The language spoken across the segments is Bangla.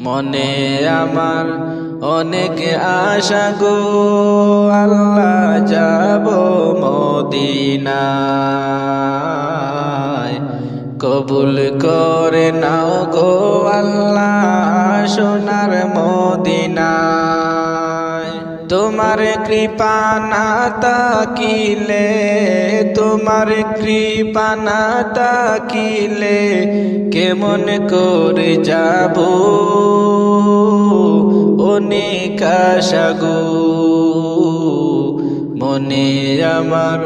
মনে আমার অনেক আশা গো, আল্লাহ যাব মদিনা কবুল করে নাও গো আল্লাহ সোনার মদিনায়। তোমার কৃপা না তাকিলে, তোমার কৃপা না তাকিলে কেমন করে যাব? অনেক আশা গো, মনে আমার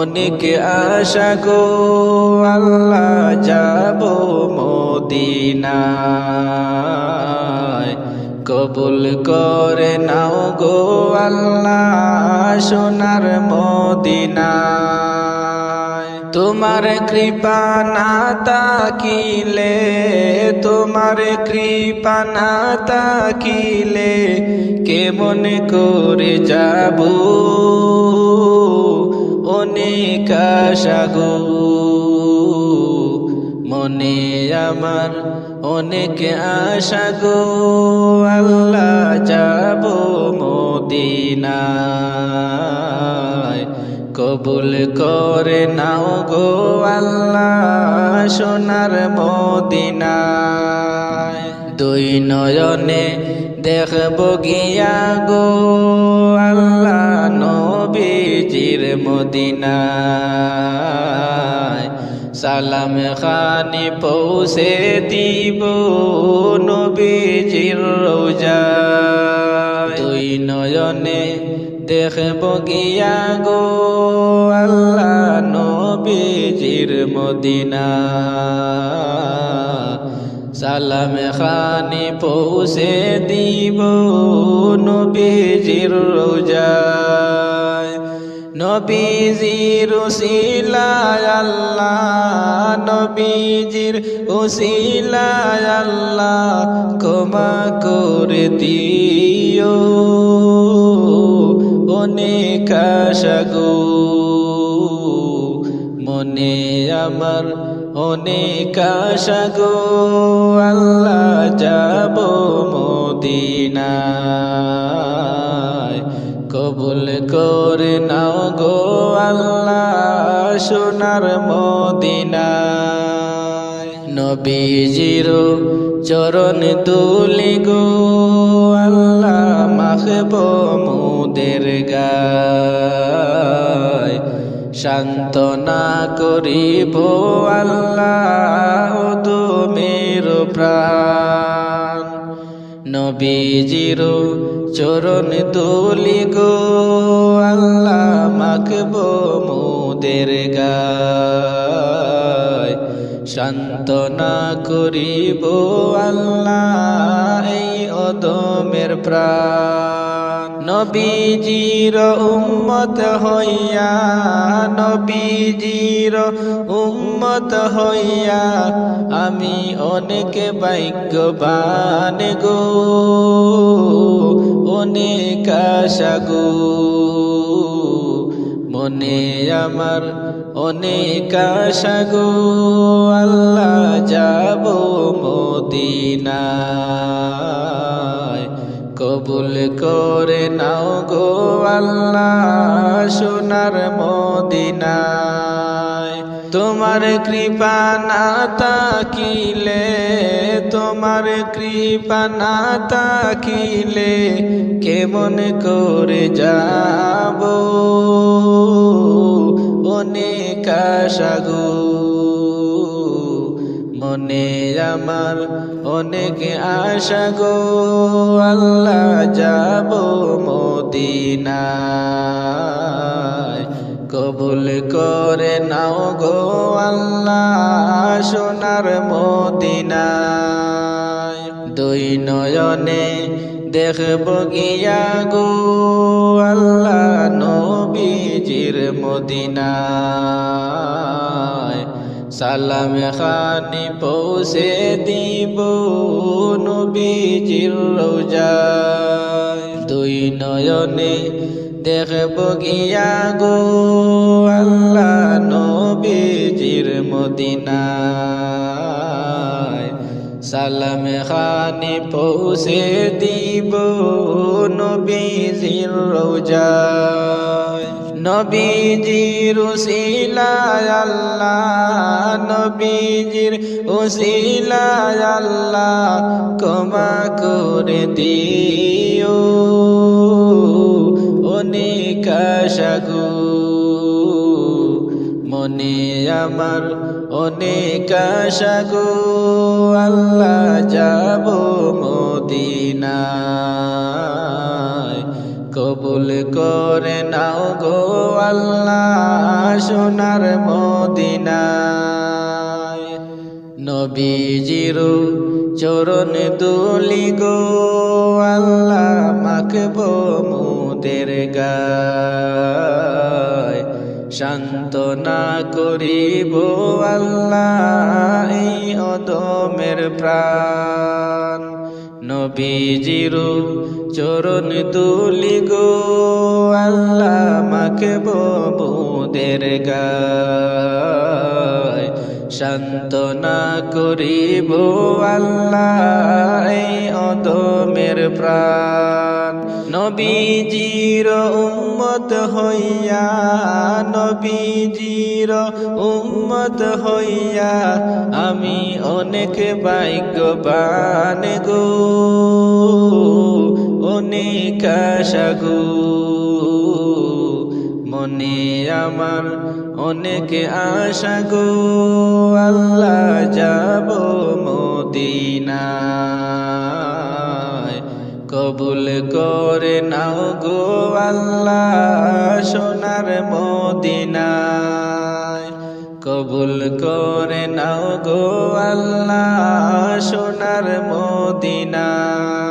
অনেক আশা গো, আল্লাহ যাব মদিনায়। কবুল করে নাও গো আল্লাহ সোনার মদিনায়। তোমার কৃপা না তাকিলে, তোমার কৃপা না তাকিলে কেমন করে যাব? অনেক আশা গো, মনে আমার অনেক আশা গো, আল্লাহ যাব মদিনায়। কবুল করে নাও গো, আল্লাহ সোনার মদিনায়। দুই নয়নে দেখব গিয়া গো, আল্লাহ নবীজির মদিনায়। সালাম খানি পৌঁছে দিব নবীজির রোজা দুই নয়নে দেখব গিয়া গো আল্লাহ নবীজির মদিনা। সালাম খানি পৌঁছে দিব নবীজির রোজায়। নবীজির উসিলায় আল্লাহ, নবীজির উসিলায় আল্লাহ ক্ষমা করে দিও। অনেক আশা গো, মনে আমার অনেক আশা গো, আল্লাহ যাব মদিনায়। কবুল করে নাও গো আল্লাহ সোনার মদিনায়। নবীজির চরণ তুলি গো আল্লাহ মাখব মুদের গায়। সান্ত্বনা করিব আল্লাহ তুমির প্রাণ। নবীজির চরণ তুলি গো, আল্লাহ মাখব মুদের গায়। সান্ত্বনা করিব আল্লাহ এই অদমের প্রাণ। নবীজির উম্মত হইয়া, নবীজির উম্মত হইয়া, আমি অনেক ভাগ্যবান গো। অনেক আশা গো মনে আমার অনেক আশা আল্লাহ যাব মদিনায়। কবুল করে নাও গো আল্লাহ সোনার মদিনায়। তোমার কৃপা না তাকিলে তোমার কৃপা না তাকিলে কেমন করে যাব? অনেক আশা গো। মনে আমার অনেক আশা গো। আল্লাহ যাব মদিনায়। কবুল করে নাও গো আল্লাহ। সোনার মদিনায়। দুই নয়নে দেখব গিয়া গো আল্লাহ নবীজির মদিনায়। সালাম খানি পৌঁছে দিব নবীজির রোজায়। দুই নয়নে দেখব গিয়া গো আল্লাহ নবীজির মদিনায়। সালাম খানি পৌঁছে দিব নবীজির রোজায়। নবীজির উসিলায় আল্লাহ, নবীজির উসিলায় আল্লাহ ক্ষমা করে দিও। আশাগু। মনে আমার অনেক আশাগু। আল্লাহ যাব মদিনায়। কবুল করে নাও গো আল্লাহ সোনার মদিনায়। নবীজির চরণ দুলি গো আল্লাহ মাখব মুদের গায় সান্ত্বনা করিব আল্লাহ এই অদমের প্রাণ। নবীজির চরণ তুলি গো আল্লাহ মাখব বুদের গায়। সান্ত্বনা করিব আল্লাহ এই অদমের প্রাণ। নবীজির উম্মত হইয়া, নবীজির উম্মত হইয়া আমি অনেক ভাগ্যবান গো, অনেক আশাগো মনে আমার অনেক আশা গো, আল্লাহ যাব মদিনায়। কবুল করে নাও গো আল্লাহ সোনার মদিনায়। কবুল করে নাও গো আল্লাহ সোনার মদিনায়।